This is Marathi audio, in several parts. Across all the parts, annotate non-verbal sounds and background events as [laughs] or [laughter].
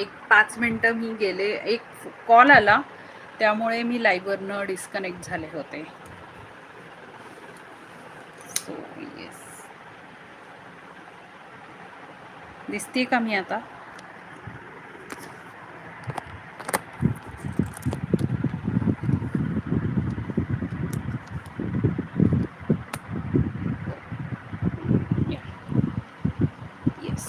एक पाच मिनटं मी गेले एक कॉल आला त्यामुळे मी लाईव्हवरनं डिस्कनेक्ट झाले होते. सो येस दिसते का मी आता yes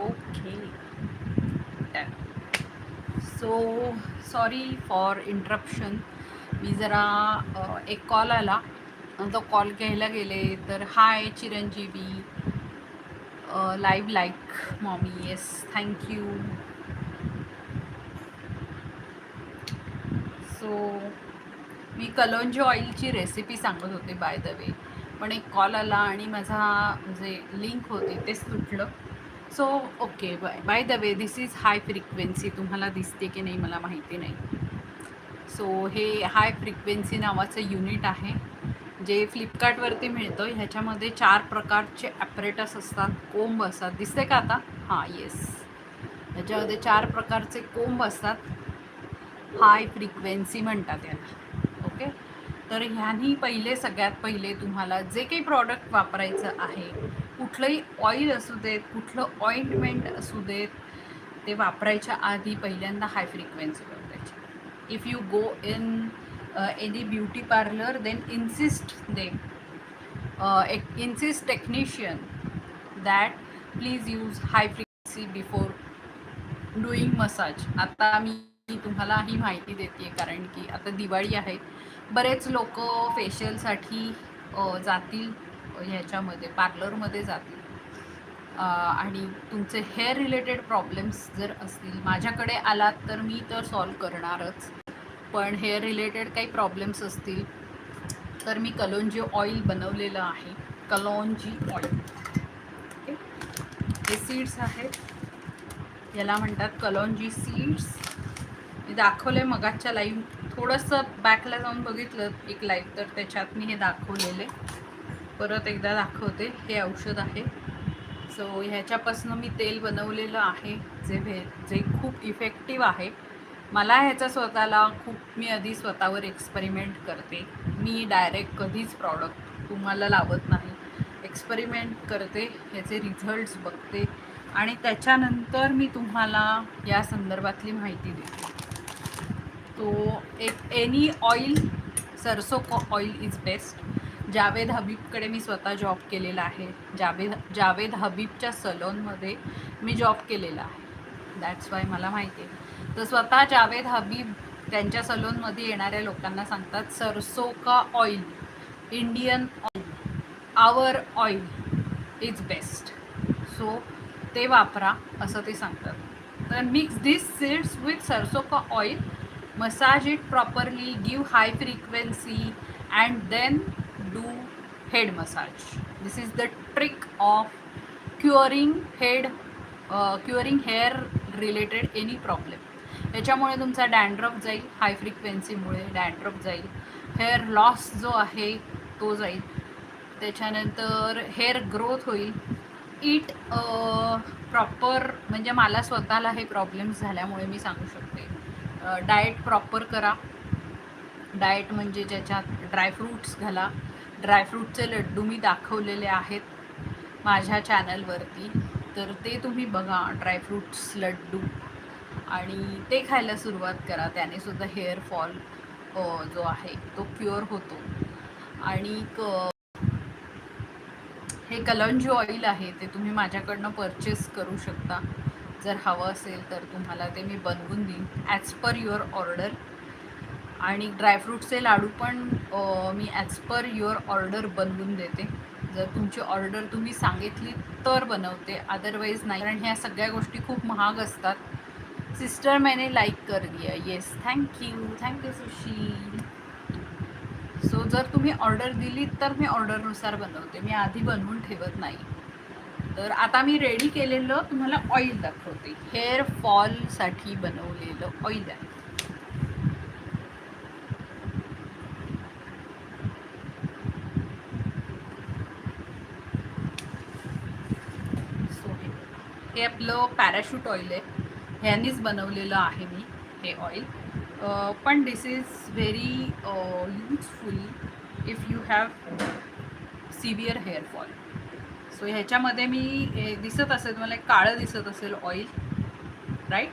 okay so sorry for interruption. मी जरा एक कॉल आला. तो कॉल घ्यायला गेले तर hi Chiranjeevi live like mommy yes thank you so मी कलोंजी ऑइलची रेसिपी सांगत होते बाय द वे पण एक कॉल आला आणि माझा जे लिंक होती तेच तुटलं. So okay bye by the way this is high frequency तुम्हाला दिसते की नाही मला माहिती नाही. सो हे हाय फ्रिक्वेन्सी नावाचं युनिट आहे जे फ्लिपकार्टवरती मिळतं. ह्याच्यामध्ये चार प्रकारचे ॲपरेटस असतात. कोंब असतात. दिसते का आता? हां येस ह्याच्यामध्ये चार प्रकारचे कोंब असतात. हाय फ्रिक्वेन्सी म्हणतात याला. ओके तर ह्यानी पहिले सगळ्यात पहिले तुम्हाला जे काही प्रॉडक्ट वापरायचं आहे कुठलंही ऑइल असू देत कुठलं ऑइंटमेंट असू देत ते वापरायच्या आधी पहिल्यांदा हाय फ्रिक्वेन्सी वापरायची if you go in any beauty parlour then insist they insist technician that please use high frequency before doing massage आता मी तुम्हाला ही माहिती देते कारण की आता दिवाळी आहे. बरेच लोक फेशियलसाठी uh, जातील. ह्याच्यामध्ये पार्लरमध्ये जातील. आणि तुमचे हेअर रिलेटेड प्रॉब्लेम्स जर असतील माझ्याकडे आलात तर मी तर सॉल्व करणारच. पण हेअर रिलेटेड काही प्रॉब्लेम्स असतील तर मी कलोंजी ऑइल बनवलेलं आहे. कलोंजी ऑइल हे सीड्स आहेत. याला म्हणतात कलोंजी सीड्स मी दाखवले मगाच्या लाईव्ह थोडंसं बॅकला जाऊन बघितलं एक लाईव्ह तर त्याच्यात मी हे दाखवलेले परत एकदा दाखवते. हे औषध आहे. सो ह्याच्यापासून मी तेल बनवलेलं आहे जे भे जे खूप इफेक्टिव्ह आहे. मला ह्याचा स्वतःला खूप मी आधी स्वतःवर एक्सपेरिमेंट करते. मी डायरेक्ट कधीच प्रॉडक्ट तुम्हाला लावत नाही. एक्सपेरिमेंट करते ह्याचे रिझल्ट्स बघते आणि त्याच्यानंतर मी तुम्हाला या संदर्भातली माहिती देते. तो एक any oil sarso oil is best Javed हबीबकडे मी स्वतः जॉब केलेला आहे. जावेद जावेद हबीबच्या सलोनमध्ये मी जॉब केलेला आहे. दॅट्स वाय मला माहिती आहे. तर स्वतः जावेद हबीब त्यांच्या सलोनमध्ये येणाऱ्या लोकांना सांगतात सरसो का oil Indian oil our oil is best so ते वापरा असं ते सांगतात. तर मिक्स दिस सीड्स विथ सरसो का oil massage it properly give high frequency and then do head massage this is the trick of curing head curing hair related any problem याच्यामुळे तुमचा डॅन्ड्रफ जाईल हाय फ्रिक्वेन्सीमुळे डॅन्ड्रफ जाईल. हेअर लॉस जो आहे तो जाईल. त्याच्यानंतर हेअर ग्रोथ होईल. इट प्रॉपर uh, म्हणजे मला स्वतःला हे प्रॉब्लेम्स झाल्यामुळे मी सांगू शकते. Uh, डाएट प्रॉपर करा. डाएट म्हणजे ज्याच्यात ड्रायफ्रूट्स घाला. ड्रायफ्रूटचे लड्डू मी दाखवलेले आहेत माझ्या चॅनलवरती. तर ते तुम्ही बघा ड्रायफ्रूट्स लड्डू. आणि ते खायला सुरुवात करा. त्याने सुद्धा हेअर फॉल जो आहे तो क्युअर होतो. आणि हे कलंजी ऑइल आहे ते तुम्ही माझ्याकडनं परचेस करू शकता. जर हवं असेल तर तुम्हाला ते मी बनवून देईन. ॲज पर युअर ऑर्डर आणि ड्रायफ्रूटचे लाडू पण मी ॲज पर युअर ऑर्डर बनवून देते. जर तुमची ऑर्डर तुम्ही सांगितली तर बनवते. अदरवाईज नाही. कारण ह्या सगळ्या गोष्टी खूप महाग असतात. सिस्टर मैंने लाईक कर दिया. Yes thank you thank you Sushi so जर तुम्ही ऑर्डर दिली तर मी ऑर्डरनुसार बनवते. मी आधी बनवून ठेवत नाही. तर आता मी रेडी केलेलं तुम्हाला ऑइल दाखवते. हेअर फॉलसाठी बनवलेलं ऑइल आहे. हे आपलं पॅराशूट ऑइल आहे. ह्यानीच बनवलेलं आहे मी हे ऑइल पण this is very useful if you have severe hair fall so ह्याच्यामध्ये मी हे दिसत असेल तुम्हाला एक काळं दिसत असेल ऑइल राईट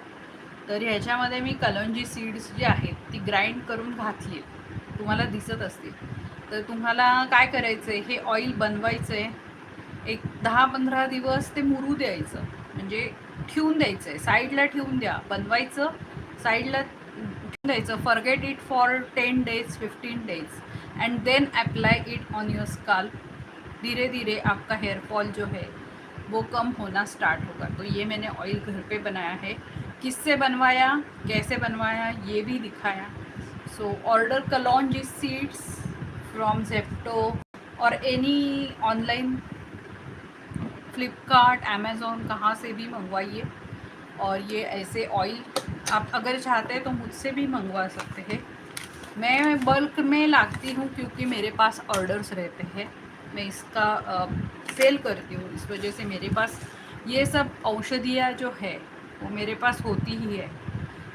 तर ह्याच्यामध्ये मी कलंजी सीड्स जे आहेत ती ग्राइंड करून घातली. तुम्हाला दिसत असतील. तर तुम्हाला काय करायचं आहे हे ऑइल बनवायचं आहे एक दहा पंधरा दिवस ते मुरू द्यायचं. म्हणजे ठेवून द्यायचं आहे साईडला ठेवून द्या. बनवायचं, साईडला ठेवून द्यायचं. Forget it for ten days fifteen days and then apply it on your scalp धीरे धीरे आपका हेयर फॉल जो है, वो कम होना स्टार्ट होगा. तो ये मैंने ऑयल घर पे बनाया है. किससे बनवाया, कैसे बनवाया, ये भी दिखाया. So order kalonji seeds from Zepto और एनी ऑनलाइन फ्लिपकार्ट अमेज़ोन कहाँ से भी मंगवाइए और ये ऐसे ऑयल आप अगर चाहते हैं तो मुझसे भी मंगवा सकते हैं। मैं बल्क में लाती हूँ क्योंकि मेरे पास ऑर्डर्स रहते हैं। मैं इसका सेल करती हूँ। इस वजह से मेरे पास ये सब औषधियाँ जो है, वो मेरे पास होती ही है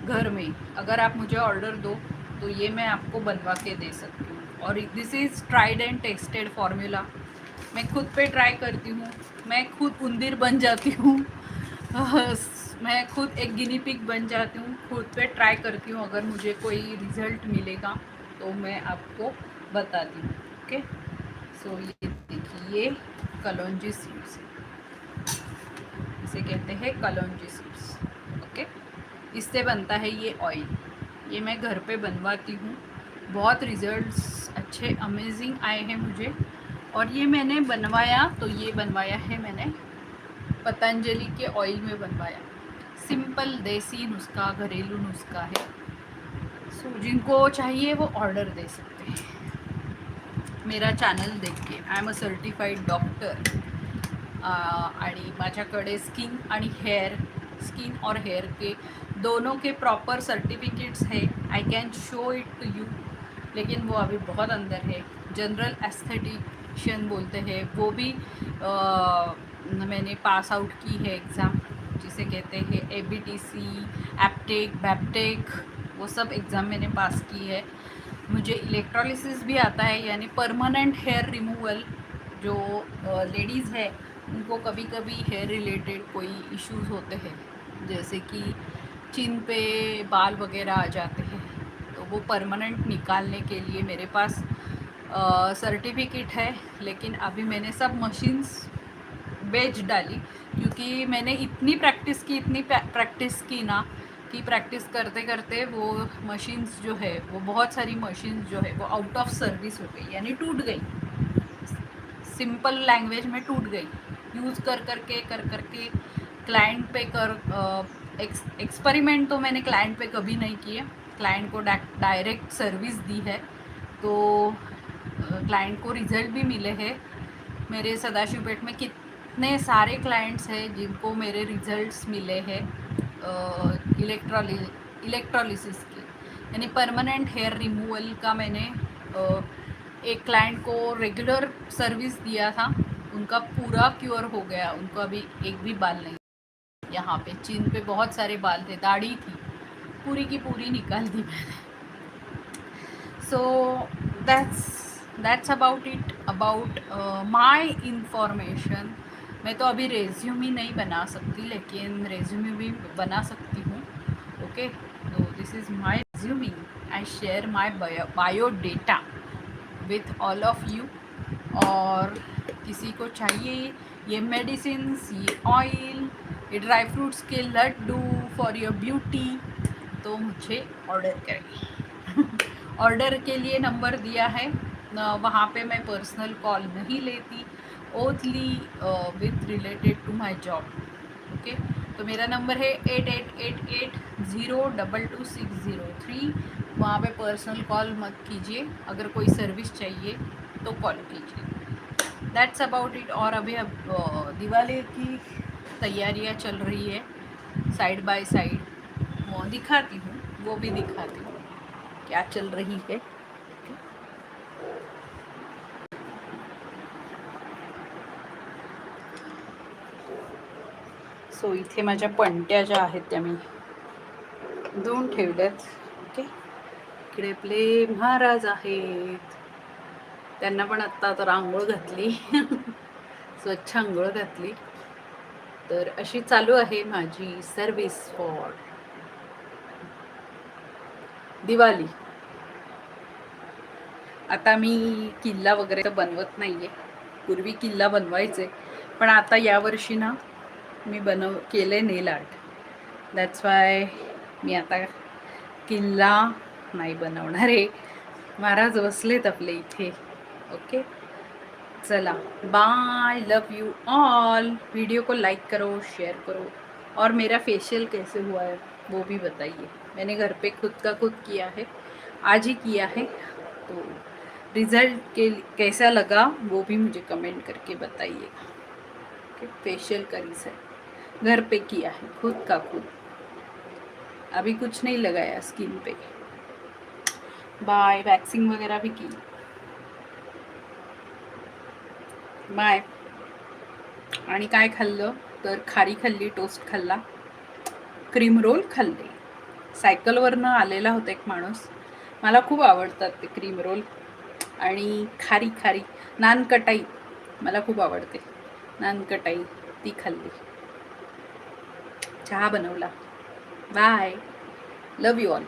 घर में। अगर आप मुझे ऑर्डर दो तो ये मैं आपको बनवा के दे सकती हूँ। और this is tried and tested formula मैं खुद पे ट्राई करती हूँ। मैं खुद उंदिर बन जाती हूँ। मैं खुद एक गिनी पिक बन जाती हूँ। खुद पे ट्राई करती हूँ, अगर मुझे कोई रिज़ल्ट मिलेगा तो मैं आपको बताती हूँ ओके सो ये देखिए कलौंजी सीड्स इसे कहते हैं कलौंजी सीड्स ओके इससे बनता है ये ऑयल ये मैं घर पे बनवाती हूँ। बहुत रिजल्ट्स अच्छे अमेजिंग आए हैं मुझे। और ये मैंने बनवाया तो ये बनवाया है मैंने पतंजलि के ऑयल में बनवाया। सिंपल देसी नुस्खा, घरेलू नुस्खा है। सो जिनको चाहिए वो ऑर्डर दे सकते हैं। मेरा चॅनल देख के I am a certified doctor आणि माझ्याकडे स्किन हेयर स्किन और हेयर के दोनों के प्रॉपर सर्टिफिकेट्स है। I can show it to you लेकिन वो अभी बहुत अंदर है। जनरल एस्थेटिशियन बोलते हैं वो भी अ, मैंने पास आउट की है एग्ज़ाम जिसे कहते हैं A B T C Aptech बैपटेक वो सब एग्ज़ाम मैंने पास की है। मुझे इलेक्ट्रोलिसिस भी आता है यानी परमानेंट हेयर रिमूवल जो लेडीज़ है उनको कभी कभी हेयर रिलेटेड कोई इश्यूज़ होते हैं जैसे कि चिन पे बाल वगैरह आ जाते हैं तो वो परमानेंट निकालने के लिए मेरे पास सर्टिफिकेट है, लेकिन अभी मैंने सब मशीन्स बेच डाली, क्योंकि मैंने इतनी प्रैक्टिस की, इतनी प्रैक्टिस की ना, कि प्रैक्टिस करते करते वो मशीन्स जो है, वो बहुत सारी मशीन्स जो है, वो आउट ऑफ़ सर्विस हो गई, यानी टूट गई। सिंपल लैंग्वेज में टूट गई। यूज़ कर कर के कर कर के क्लाइंट पे कर एक्स एक्सपेरिमेंट तो मैंने क्लाइंट पे कभी नहीं किए। क्लाइंट को डायरेक्ट सर्विस दी है। तो क्लाइंट को रिज़ल्ट भी मिले हैं। मेरे सदाशिवपेट में कितने सारे क्लाइंट्स हैं जिनको मेरे रिजल्ट्स मिले हैं इलेक्ट्रॉलि इलेक्ट्रोलिसिस के। यानी परमानेंट हेयर रिमूवल का मैंने अ, एक क्लाइंट को रेगुलर सर्विस दिया था। उनका पूरा क्योर हो गया। उनको अभी एक भी बाल नहीं यहाँ पे। चिन पे बहुत सारे बाल थे। दाढ़ी थी। पूरी की पूरी निकाल दी मैंने। So that's that's about it about my information मैं तो अभी रेज्यूम ही नहीं बना सकती, लेकिन रेज्यूम भी बना सकती हूँ ओके तो this is my resuming I share my bio data with all of you और किसी को चाहिए ये मेडिसिन ये ऑयल ये ड्राई फ्रूट्स के लड्डू फॉर योर ब्यूटी तो मुझे ऑर्डर करें ऑर्डर के लिए नंबर दिया है। वहाँ पे मैं पर्सनल कॉल नहीं लेती ओथली with related to my job okay तो मेरा नंबर है eight eight eight eight zero double two six zero three वहाँ पे पर्सनल कॉल मत कीजिए, अगर कोई सर्विस चाहिए तो कॉल कीजिए। दैट्स अबाउट इट और अभी अब दिवाली की तैयारियाँ चल रही है। साइड बाय साइड दिखाती हूँ, वो भी दिखाती हूँ। क्या चल रही है? सो इथे माझ्या पणत्या ज्या आहेत त्या मी धुवून ठेवल्यात. ओके इकडे आपले महाराज आहेत. त्यांना पण आत्ता आता आंघोळ घातली. [laughs] स्वच्छ आंघोळ घातली. तर अशी चालू आहे माझी सर्विस फॉर दिवाळी. आता मी किल्ला वगैरे तर बनवत नाहीये. पूर्वी किल्ला बनवायचे. पण आता यावर्षी ना मी बनव केले नेल आर्ट दॅट्स वाय मी आता किल्ला नाही बनवणार आहे. महाराज बसलेत आपले इथे. ओके चला. Bye love you all video को लाइक करो शेयर करो. और मेरा फेशियल कैसे हुआ है, वो भी बताइए. मैंने घर पे खुद का खुद किया है, आज ही किया है तो रिज़ल्ट के कैसा लगा, वो भी मुझे कमेंट करके बताइएगा. फेशियल करी रिज़ल्ट घर पे किया है खुद का खुद. अभी कुछ नहीं लगाया स्किन पे. बाय वैक्सिंग वगैरह भी की. बाय आणि काय खाल्लं? तर खारी खाल्ली टोस्ट खाल्ला. क्रीम रोल खाल्ले. सायकलवरनं आलेला होता एक माणूस. मला खूप आवडतात ते क्रीम रोल आणि खारी खारी नानकटाई. मला खूप आवडते. नानकटाई ती खाल्ली. चहा बनवला. Bye love you all